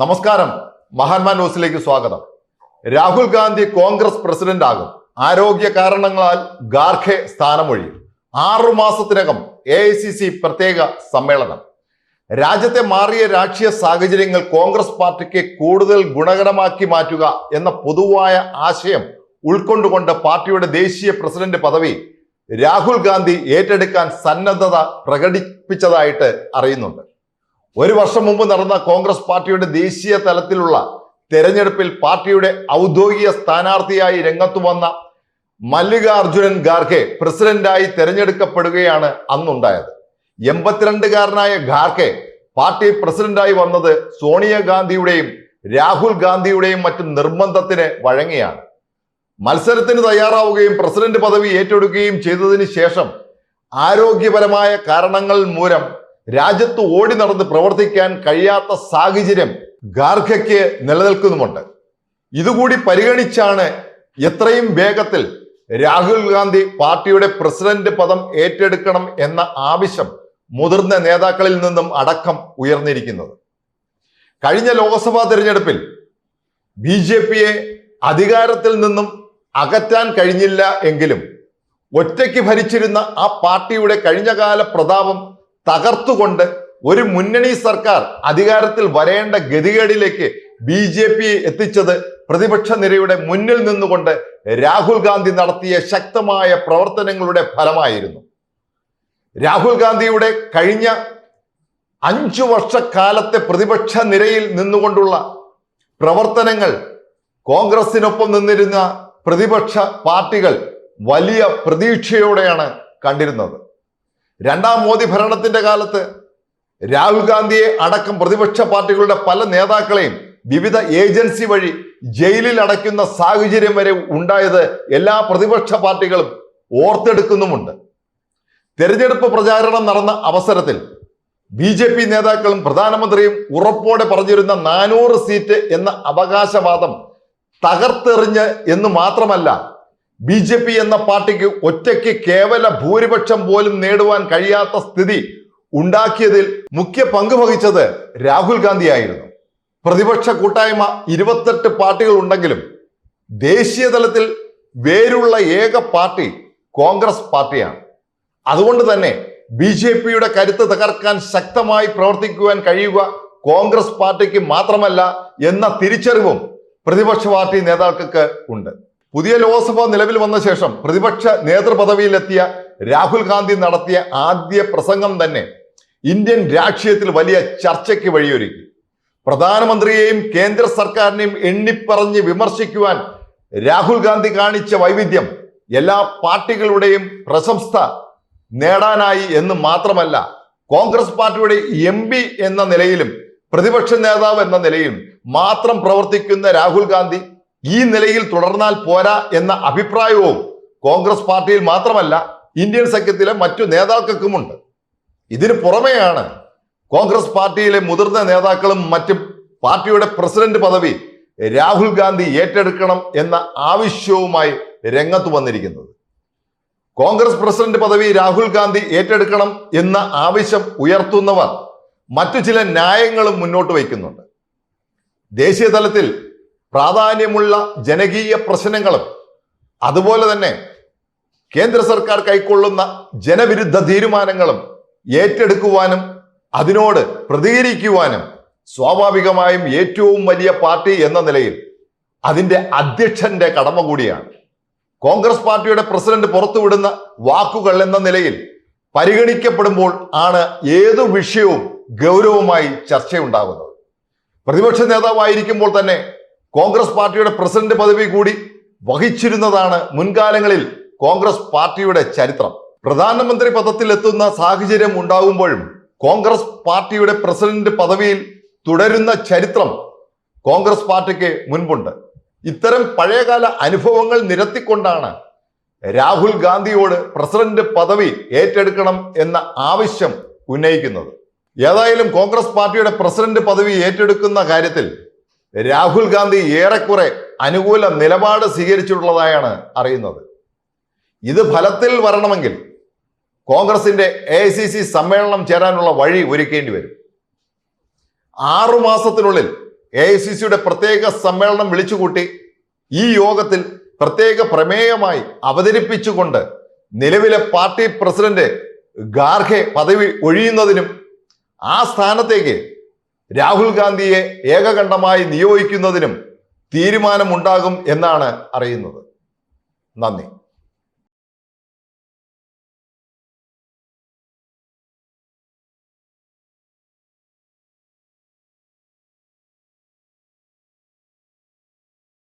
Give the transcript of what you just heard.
നമസ്കാരം. മഹാൻമാൻ ന്യൂസിലേക്ക് സ്വാഗതം. രാഹുൽ ഗാന്ധി കോൺഗ്രസ് പ്രസിഡന്റ് ആകും. ആരോഗ്യ കാരണങ്ങളാൽ ഗാർഖെ സ്ഥാനമൊഴിയും. ആറു മാസത്തിനകം എ പ്രത്യേക സമ്മേളനം. രാജ്യത്തെ മാറിയ രാഷ്ട്രീയ സാഹചര്യങ്ങൾ കോൺഗ്രസ് പാർട്ടിക്ക് കൂടുതൽ ഗുണകരമാക്കി മാറ്റുക എന്ന പൊതുവായ ആശയം ഉൾക്കൊണ്ടുകൊണ്ട് പാർട്ടിയുടെ ദേശീയ പ്രസിഡന്റ് പദവി രാഹുൽ ഗാന്ധി ഏറ്റെടുക്കാൻ സന്നദ്ധത പ്രകടിപ്പിച്ചതായിട്ട് അറിയുന്നുണ്ട്. ഒരു വർഷം മുമ്പ് നടന്ന കോൺഗ്രസ് പാർട്ടിയുടെ ദേശീയ തലത്തിലുള്ള തെരഞ്ഞെടുപ്പിൽ പാർട്ടിയുടെ ഔദ്യോഗിക സ്ഥാനാർത്ഥിയായി രംഗത്തു വന്ന മല്ലികാർജുനൻ ഖാർഗെ പ്രസിഡന്റായി തെരഞ്ഞെടുക്കപ്പെടുകയാണ് അന്നുണ്ടായത്. എൺപത്തിരണ്ടുകാരനായ ഖാർഗെ പാർട്ടി പ്രസിഡന്റായി വന്നത് സോണിയാഗാന്ധിയുടെയും രാഹുൽ ഗാന്ധിയുടെയും മറ്റും നിർബന്ധത്തിന് വഴങ്ങിയാണ്. മത്സരത്തിന് തയ്യാറാവുകയും പ്രസിഡന്റ് പദവി ഏറ്റെടുക്കുകയും ചെയ്തതിന് ശേഷം ആരോഗ്യപരമായ കാരണങ്ങൾ മൂലം രാജ്യത്ത് ഓടി നടന്ന് പ്രവർത്തിക്കാൻ കഴിയാത്ത സാഹചര്യം ഗാർഖയ്ക്ക് നിലനിൽക്കുന്നുമുണ്ട്. ഇതുകൂടി പരിഗണിച്ചാണ് എത്രയും വേഗത്തിൽ രാഹുൽ ഗാന്ധി പാർട്ടിയുടെ പ്രസിഡന്റ് പദം ഏറ്റെടുക്കണം എന്ന ആവശ്യം മുതിർന്ന നേതാക്കളിൽ നിന്നും അടക്കം ഉയർന്നിരിക്കുന്നത്. കഴിഞ്ഞ ലോക്സഭാ തിരഞ്ഞെടുപ്പിൽ ബി ജെ പിയെ അധികാരത്തിൽ നിന്നും അകറ്റാൻ കഴിഞ്ഞില്ല എങ്കിലും ഒറ്റയ്ക്ക് ഭരിച്ചിരുന്ന ആ പാർട്ടിയുടെ കഴിഞ്ഞകാല പ്രതാപം തകർത്തുകൊണ്ട് ഒരു മുന്നണി സർക്കാർ അധികാരത്തിൽ വരേണ്ട ഗതികേടിലേക്ക് ബി ജെ പി എത്തിച്ചത് പ്രതിപക്ഷ നിരയുടെ മുന്നിൽ നിന്നുകൊണ്ട് രാഹുൽ ഗാന്ധി നടത്തിയ ശക്തമായ പ്രവർത്തനങ്ങളുടെ ഫലമായിരുന്നു. രാഹുൽ ഗാന്ധിയുടെ കഴിഞ്ഞ അഞ്ചു വർഷക്കാലത്തെ പ്രതിപക്ഷ നിരയിൽ നിന്നുകൊണ്ടുള്ള പ്രവർത്തനങ്ങൾ കോൺഗ്രസിനൊപ്പം നിന്നിരുന്ന പ്രതിപക്ഷ പാർട്ടികൾ വലിയ പ്രതീക്ഷയോടെയാണ് കണ്ടിരുന്നത്. രണ്ടാം മോദി ഭരണത്തിന്റെ കാലത്ത് രാഹുൽ ഗാന്ധിയെ അടക്കം പ്രതിപക്ഷ പാർട്ടികളുടെ പല നേതാക്കളെയും വിവിധ ഏജൻസി വഴി ജയിലിൽ അടയ്ക്കുന്ന സാഹചര്യം വരെ ഉണ്ടായത് എല്ലാ പ്രതിപക്ഷ പാർട്ടികളും ഓർത്തെടുക്കുന്നുമുണ്ട്. തെരഞ്ഞെടുപ്പ് പ്രചാരണം നടന്ന അവസരത്തിൽ ബി ജെ പി നേതാക്കളും പ്രധാനമന്ത്രിയും ഉറപ്പോടെ പറഞ്ഞിരുന്ന നാനൂറ് സീറ്റ് എന്ന അവകാശവാദം തകർത്തെറിഞ്ഞ് എന്ന് മാത്രമല്ല ബി ജെ പി എന്ന പാർട്ടിക്ക് ഒറ്റയ്ക്ക് കേവല ഭൂരിപക്ഷം പോലും നേടുവാൻ കഴിയാത്ത സ്ഥിതി ഉണ്ടാക്കിയതിൽ മുഖ്യ പങ്ക് വഹിച്ചത് രാഹുൽ ഗാന്ധിയായിരുന്നു. പ്രതിപക്ഷ കൂട്ടായ്മ ഇരുപത്തെട്ട് പാർട്ടികൾ ഉണ്ടെങ്കിലും ദേശീയ തലത്തിൽ വേരുള്ള ഏക പാർട്ടി കോൺഗ്രസ് പാർട്ടിയാണ്. അതുകൊണ്ട് തന്നെ ബി ജെ പിയുടെ കരുത്ത് തകർക്കാൻ ശക്തമായി പ്രവർത്തിക്കുവാൻ കഴിയുക കോൺഗ്രസ് പാർട്ടിക്ക് മാത്രമല്ല എന്ന തിരിച്ചറിവും പ്രതിപക്ഷ പാർട്ടി നേതാക്കൾക്ക് ഉണ്ട്. പുതിയ ലോക്സഭ നിലവിൽ വന്ന ശേഷം പ്രതിപക്ഷ നേതൃപദവിയിലെത്തിയ രാഹുൽ ഗാന്ധി നടത്തിയ ആദ്യ പ്രസംഗം തന്നെ ഇന്ത്യൻ രാഷ്ട്രീയത്തിൽ വലിയ ചർച്ചയ്ക്ക് വഴിയൊരുക്കി. പ്രധാനമന്ത്രിയെയും കേന്ദ്ര സർക്കാരിനെയും എണ്ണിപ്പറഞ്ഞ് വിമർശിക്കുവാൻ രാഹുൽ ഗാന്ധി കാണിച്ച വൈവിധ്യം എല്ലാ പാർട്ടികളുടെയും പ്രശംസ നേടാനായി എന്ന് മാത്രമല്ല കോൺഗ്രസ് പാർട്ടിയുടെ എം എന്ന നിലയിലും പ്രതിപക്ഷ നേതാവ് എന്ന നിലയിലും മാത്രം പ്രവർത്തിക്കുന്ന രാഹുൽ ഗാന്ധി ഈ നിലയിൽ തുടർന്നാൽ പോരാ എന്ന അഭിപ്രായവും കോൺഗ്രസ് പാർട്ടിയിൽ മാത്രമല്ല ഇന്ത്യൻ സഖ്യത്തിലെ മറ്റു നേതാക്കൾക്കുമുണ്ട്. ഇതിനു പുറമെയാണ് കോൺഗ്രസ് പാർട്ടിയിലെ മുതിർന്ന നേതാക്കളും മറ്റും പാർട്ടിയുടെ പ്രസിഡന്റ് പദവി രാഹുൽ ഗാന്ധി ഏറ്റെടുക്കണം എന്ന ആവശ്യവുമായി രംഗത്ത് വന്നിരിക്കുന്നത്. കോൺഗ്രസ് പ്രസിഡന്റ് പദവി രാഹുൽ ഗാന്ധി ഏറ്റെടുക്കണം എന്ന ആവശ്യം ഉയർത്തുന്നവർ മറ്റു ചില ന്യായങ്ങളും മുന്നോട്ട് വയ്ക്കുന്നുണ്ട്. ദേശീയ തലത്തിൽ പ്രാധാന്യമുള്ള ജനകീയ പ്രശ്നങ്ങളും അതുപോലെ തന്നെ കേന്ദ്ര സർക്കാർ കൈക്കൊള്ളുന്ന ജനവിരുദ്ധ തീരുമാനങ്ങളും ഏറ്റെടുക്കുവാനും അതിനോട് പ്രതികരിക്കുവാനും സ്വാഭാവികമായും ഏറ്റവും വലിയ പാർട്ടി എന്ന നിലയിൽ അതിന്റെ അധ്യക്ഷന്റെ കടമ കൂടിയാണ്. കോൺഗ്രസ് പാർട്ടിയുടെ പ്രസിഡന്റ് പുറത്തുവിടുന്ന വാക്കുകൾ എന്ന നിലയിൽ പരിഗണിക്കപ്പെടുമ്പോൾ ആണ് ഏതു വിഷയവും ഗൗരവമായി ചർച്ചയുണ്ടാകുന്നത്. പ്രതിപക്ഷ നേതാവായിരിക്കുമ്പോൾ തന്നെ കോൺഗ്രസ് പാർട്ടിയുടെ പ്രസിഡന്റ് പദവി കൂടി വഹിച്ചിരുന്നതാണ് മുൻകാലങ്ങളിൽ കോൺഗ്രസ് പാർട്ടിയുടെ ചരിത്രം. പ്രധാനമന്ത്രി പദത്തിൽ എത്തുന്ന സാഹചര്യം ഉണ്ടാകുമ്പോഴും കോൺഗ്രസ് പാർട്ടിയുടെ പ്രസിഡന്റ് പദവിയിൽ തുടരുന്ന ചരിത്രം കോൺഗ്രസ് പാർട്ടിക്ക് മുൻപുണ്ട്. ഇത്തരം പഴയകാല അനുഭവങ്ങൾ നിരത്തിക്കൊണ്ടാണ് രാഹുൽ ഗാന്ധിയോട് പ്രസിഡന്റ് പദവി ഏറ്റെടുക്കണം എന്ന ആവശ്യം ഉന്നയിക്കുന്നത്. ഏതായാലും കോൺഗ്രസ് പാർട്ടിയുടെ പ്രസിഡന്റ് പദവി ഏറ്റെടുക്കുന്ന കാര്യത്തിൽ രാഹുൽ ഗാന്ധി ഏറെക്കുറെ അനുകൂല നിലപാട് സ്വീകരിച്ചിട്ടുള്ളതായാണ് അറിയുന്നത്. ഇത് ഫലത്തിൽ വരണമെങ്കിൽ കോൺഗ്രസിന്റെ എ സി സി സമ്മേളനം ചേരാനുള്ള വഴി ഒരുക്കേണ്ടി വരും. ആറുമാസത്തിനുള്ളിൽ എ ഐ സി സിയുടെ പ്രത്യേക സമ്മേളനം വിളിച്ചുകൂട്ടി ഈ യോഗത്തിൽ പ്രത്യേക പ്രമേയമായി അവതരിപ്പിച്ചുകൊണ്ട് നിലവിലെ പാർട്ടി പ്രസിഡന്റ് ഗാർഖെ പദവി ഒഴിയുന്നതിനും ആ സ്ഥാനത്തേക്ക് രാഹുൽ ഗാന്ധിയെ ഏകകണ്ഠമായി നിയോഗിക്കുന്നതിനും തീരുമാനമുണ്ടാകും എന്നാണ് അറിയുന്നത്. നന്ദി.